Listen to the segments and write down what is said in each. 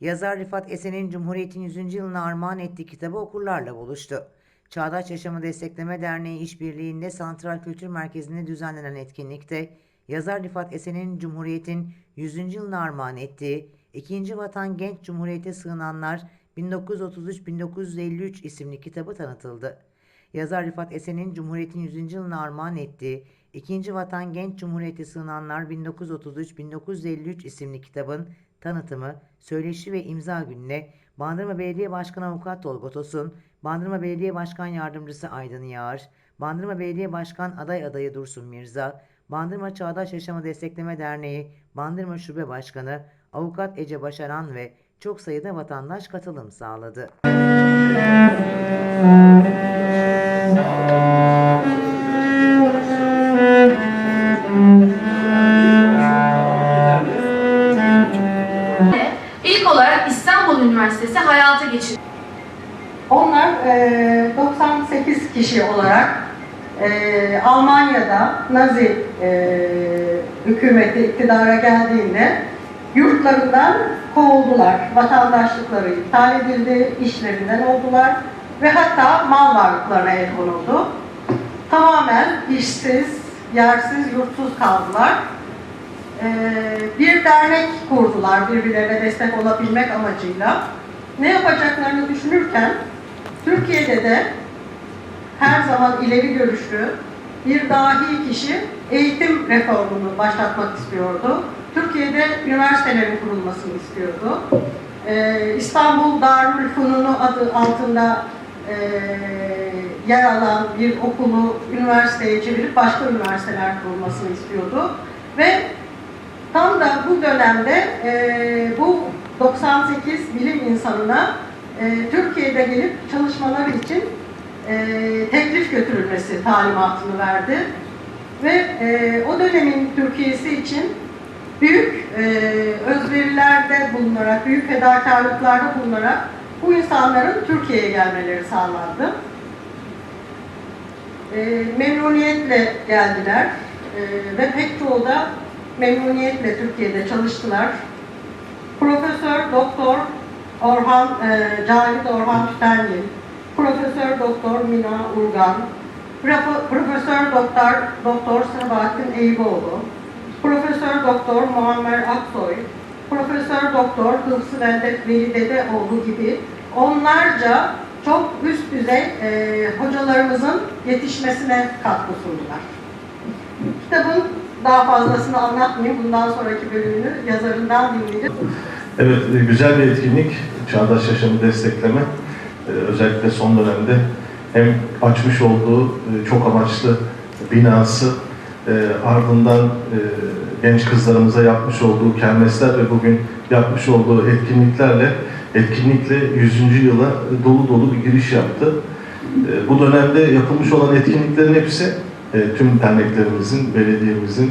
Yazar Rifat Esen'in Cumhuriyet'in 100. yılına armağan ettiği kitabı okurlarla buluştu. Çağdaş Yaşamı Destekleme Derneği işbirliğinde Santral Kültür Merkezi'nde düzenlenen etkinlikte yazar Rifat Esen'in Cumhuriyet'in 100. yılına armağan ettiği İkinci Vatan Genç Cumhuriyete Sığınanlar 1933-1953 isimli kitabı tanıtıldı. Yazar Rifat Esen'in Cumhuriyet'in 100. yılına armağan ettiği İkinci Vatan Genç Cumhuriyeti Sığınanlar 1933-1953 isimli kitabın tanıtımı, söyleşi ve imza gününe Bandırma Belediye Başkanı Avukat Tolga Tosun, Bandırma Belediye Başkan Yardımcısı Aydın Yağar, Bandırma Belediye Başkan Aday Adayı Dursun Mirza, Bandırma Çağdaş Yaşamı Destekleme Derneği Bandırma Şube Başkanı Avukat Ece Başaran ve çok sayıda vatandaş katılım sağladı. Üniversitesi hayata geçirdi. Onlar e, 98 kişi olarak e, Almanya'da Nazi e, hükümeti iktidara geldiğinde yurtlarından kovuldular. Vatandaşlıkları iptal edildi, işlerinden oldular ve hatta mal varlıklarına el konuldu. Tamamen işsiz, yersiz, yurtsuz kaldılar. Ee, bir dernek kurdular birbirlerine destek olabilmek amacıyla. Ne yapacaklarını düşünürken Türkiye'de de her zaman ileri görüşlü bir dahi kişi eğitim reformunu başlatmak istiyordu. Türkiye'de üniversitelerin kurulmasını istiyordu. Ee, İstanbul Darülfünunu adı altında e, yer alan bir okulu üniversiteye çevirip başka üniversiteler kurulmasını istiyordu. Ve Tam da bu dönemde e, bu 98 bilim insanına e, Türkiye'de gelip çalışmaları için e, teklif götürülmesi talimatını verdi. Ve e, o dönemin Türkiye'si için büyük e, özverilerde bulunarak, büyük fedakarlıklarda bulunarak bu insanların Türkiye'ye gelmeleri sağlandı. E, memnuniyetle geldiler e, ve pek çoğu da memnuniyetle Türkiye'de çalıştılar. Orhan e, Cahit Orhan Tütengil, Profesör Doktor Mina Urgan, Prof- Profesör Doktor Doktor Sabahattin Eyüboğlu, Profesör Doktor Muammer Aksoy, Profesör Doktor Hıfzı Veldet Veli Dedeoğlu gibi onlarca çok üst düzey e, hocalarımızın yetişmesine katkı sundular. Kitabın daha fazlasını anlatmayayım. Bundan sonraki bölümünü yazarından dinleyeceğiz. Evet, e, güzel bir etkinlik. Çağdaş yaşamı destekleme. E, Özellikle son dönemde hem açmış olduğu e, çok amaçlı binası, ardından genç kızlarımıza yapmış olduğu kermesler ve bugün yapmış olduğu etkinliklerle etkinlikle 100. yıla dolu dolu bir giriş yaptı. Bu dönemde yapılmış olan etkinliklerin hepsi tüm derneklerimizin, belediyemizin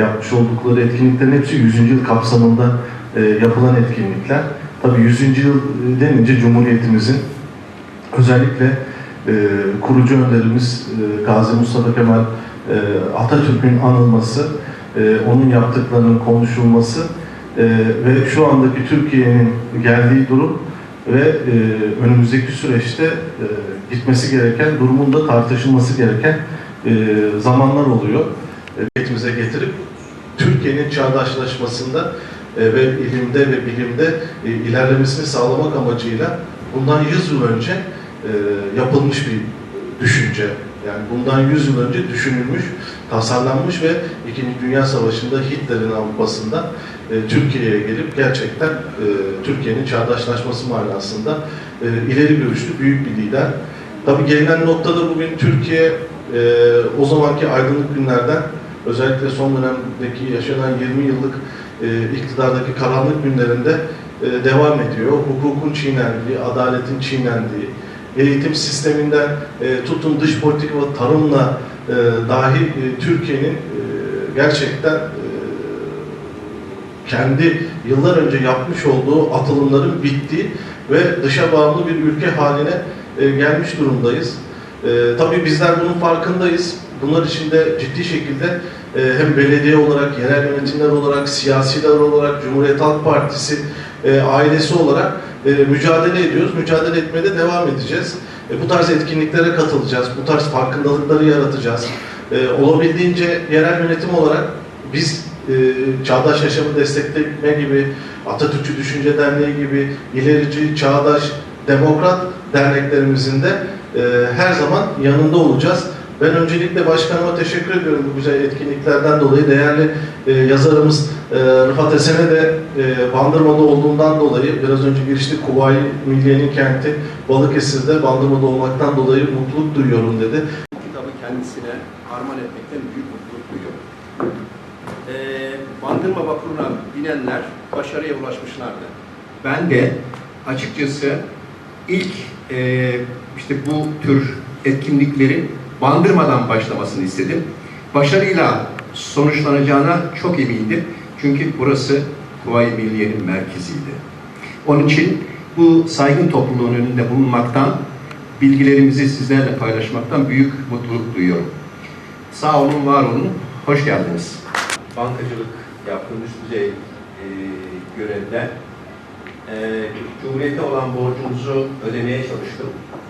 yapmış oldukları etkinliklerin hepsi 100. yıl kapsamında e, yapılan etkinlikler. Tabii 100. yıl denince Cumhuriyetimizin özellikle e, kurucu önderimiz e, Gazi Mustafa Kemal e, Atatürk'ün anılması, e, onun yaptıklarının konuşulması e, ve şu andaki Türkiye'nin geldiği durum ve e, önümüzdeki süreçte e, gitmesi gereken, durumun da tartışılması gereken e, zamanlar oluyor. Eğitimize getirip Türkiye'nin çağdaşlaşmasında e, ve ilimde ve bilimde e, ilerlemesini sağlamak amacıyla bundan 100 yıl önce e, yapılmış bir düşünce. Yani bundan 100 yıl önce düşünülmüş, tasarlanmış ve İkinci Dünya Savaşı'nda Hitler'in Avrupa'sında e, Türkiye'ye gelip gerçekten Türkiye'nin çağdaşlaşması manasında ileri görüşlü büyük bir lider. Tabii gelinen noktada bugün Türkiye o zamanki aydınlık günlerden özellikle son dönemdeki yaşanan 20 yıllık e, iktidardaki karanlık günlerinde e, devam ediyor. Hukukun çiğnendiği, adaletin çiğnendiği, eğitim sisteminden e, tutun dış politika ve tarımla e, dahi e, Türkiye'nin e, gerçekten e, kendi yıllar önce yapmış olduğu atılımların bittiği ve dışa bağımlı bir ülke haline e, gelmiş durumdayız. E, tabii bizler bunun farkındayız. Bunlar için de ciddi şekilde e, hem belediye olarak, yerel yönetimler olarak, siyasiler olarak, Cumhuriyet Halk Partisi e, ailesi olarak e, mücadele ediyoruz. Mücadele etmeye de devam edeceğiz. Bu tarz etkinliklere katılacağız. Bu tarz farkındalıkları yaratacağız. Olabildiğince yerel yönetim olarak biz e, Çağdaş Yaşamı Destekleme gibi, Atatürkçü Düşünce Derneği gibi, ilerici, çağdaş, demokrat derneklerimizin de e, her zaman yanında olacağız. Ben öncelikle başkanıma teşekkür ediyorum bu güzel etkinliklerden dolayı. Değerli e, yazarımız e, Rıfat Esen'e de e, Bandırma'da olduğundan dolayı, biraz önce girişte Kuvayi Milliye'nin kenti Balıkesir'de Bandırma'da olmaktan dolayı mutluluk duyuyorum dedi. kitabı kendisine armağan etmekten büyük mutluluk duyuyorum. Ee, Bandırma vapuruna binenler başarıya ulaşmışlardı. Ben de açıkçası ilk e, işte bu tür etkinliklerin Bandırma'dan başlamasını istedim. Başarıyla sonuçlanacağına çok emindim. Çünkü burası Kuvayi Milliye'nin merkeziydi. Onun için bu saygın topluluğun önünde bulunmaktan, bilgilerimizi sizlerle paylaşmaktan büyük mutluluk duyuyorum. Sağ olun, var olun, hoş geldiniz. Bankacılık yaptığım üst düzey e, görevde e, Cumhuriyete olan borcumuzu ödemeye çalıştım.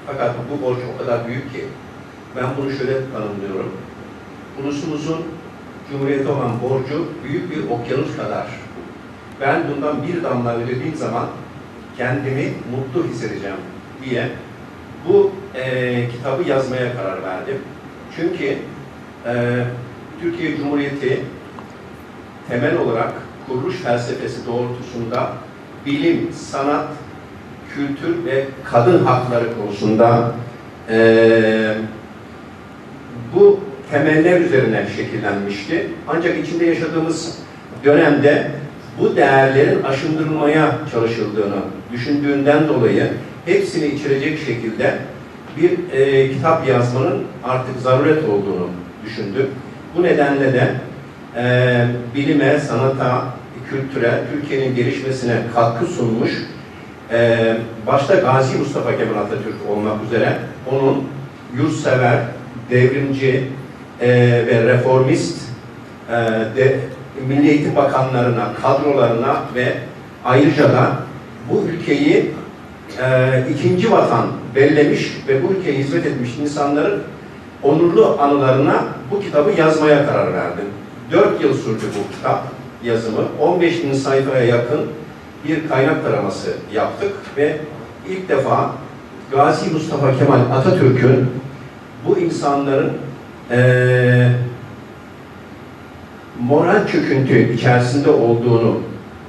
Fakat bu borç o kadar büyük ki ben bunu şöyle tanımlıyorum. Ulusumuzun Cumhuriyete olan borcu büyük bir okyanus kadar. Ben bundan bir damla ödediğim zaman kendimi mutlu hissedeceğim diye bu e, kitabı yazmaya karar verdim. Çünkü e, Türkiye Cumhuriyeti temel olarak kuruluş felsefesi doğrultusunda bilim, sanat, kültür ve kadın hakları konusunda e, bu temeller üzerine şekillenmişti. Ancak içinde yaşadığımız dönemde bu değerlerin aşındırılmaya çalışıldığını düşündüğünden dolayı hepsini içerecek şekilde bir e, kitap yazmanın artık zaruret olduğunu düşündüm. Bu nedenle de e, bilime, sanata, kültüre, Türkiye'nin gelişmesine katkı sunmuş e, başta Gazi Mustafa Kemal Atatürk olmak üzere onun yurtsever, devrimci e, ve reformist e, de, Milli Eğitim Bakanlarına, kadrolarına ve ayrıca da bu ülkeyi e, ikinci vatan bellemiş ve bu ülkeye hizmet etmiş insanların onurlu anılarına bu kitabı yazmaya karar verdim. Dört yıl sürdü bu kitap yazımı. 15 bin sayfaya yakın bir kaynak taraması yaptık ve ilk defa Gazi Mustafa Kemal Atatürk'ün bu insanların eee moral çöküntü içerisinde olduğunu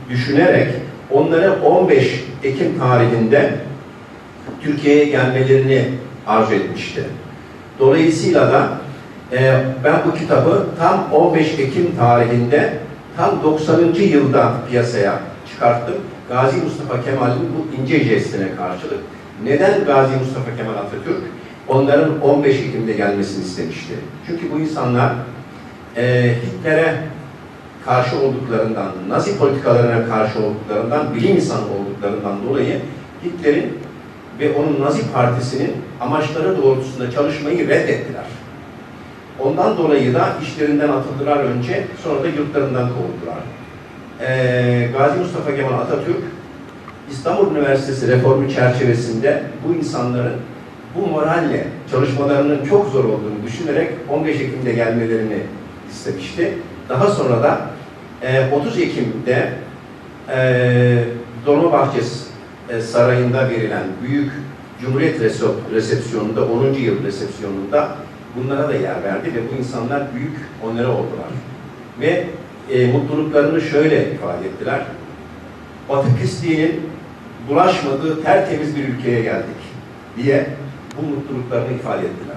düşünerek onlara 15 Ekim tarihinde Türkiye'ye gelmelerini arzu etmişti. Dolayısıyla da e, ben bu kitabı tam 15 Ekim tarihinde tam 90. yılda piyasaya çıkarttım. Gazi Mustafa Kemal'in bu ince jestine karşılık. Neden Gazi Mustafa Kemal Atatürk onların 15 Ekim'de gelmesini istemişti? Çünkü bu insanlar e, Hitler'e karşı olduklarından, Nazi politikalarına karşı olduklarından, bilim insanı olduklarından dolayı Hitler'in ve onun Nazi Partisi'nin amaçları doğrultusunda çalışmayı reddettiler. Ondan dolayı da işlerinden atıldılar önce, sonra da yurtlarından kovuldular. Ee, Gazi Mustafa Kemal Atatürk, İstanbul Üniversitesi reformu çerçevesinde bu insanların bu moralle çalışmalarının çok zor olduğunu düşünerek 15 Ekim'de gelmelerini istemişti. Daha sonra da e, 30 Ekim'de e, Dolmabahçe e, Sarayı'nda verilen büyük Cumhuriyet resep- resepsiyonunda, 10. yıl resepsiyonunda bunlara da yer verdi ve bu insanlar büyük onlara oldular. Ve e, mutluluklarını şöyle ifade ettiler. Batı pisliğinin bulaşmadığı tertemiz bir ülkeye geldik diye bu mutluluklarını ifade ettiler.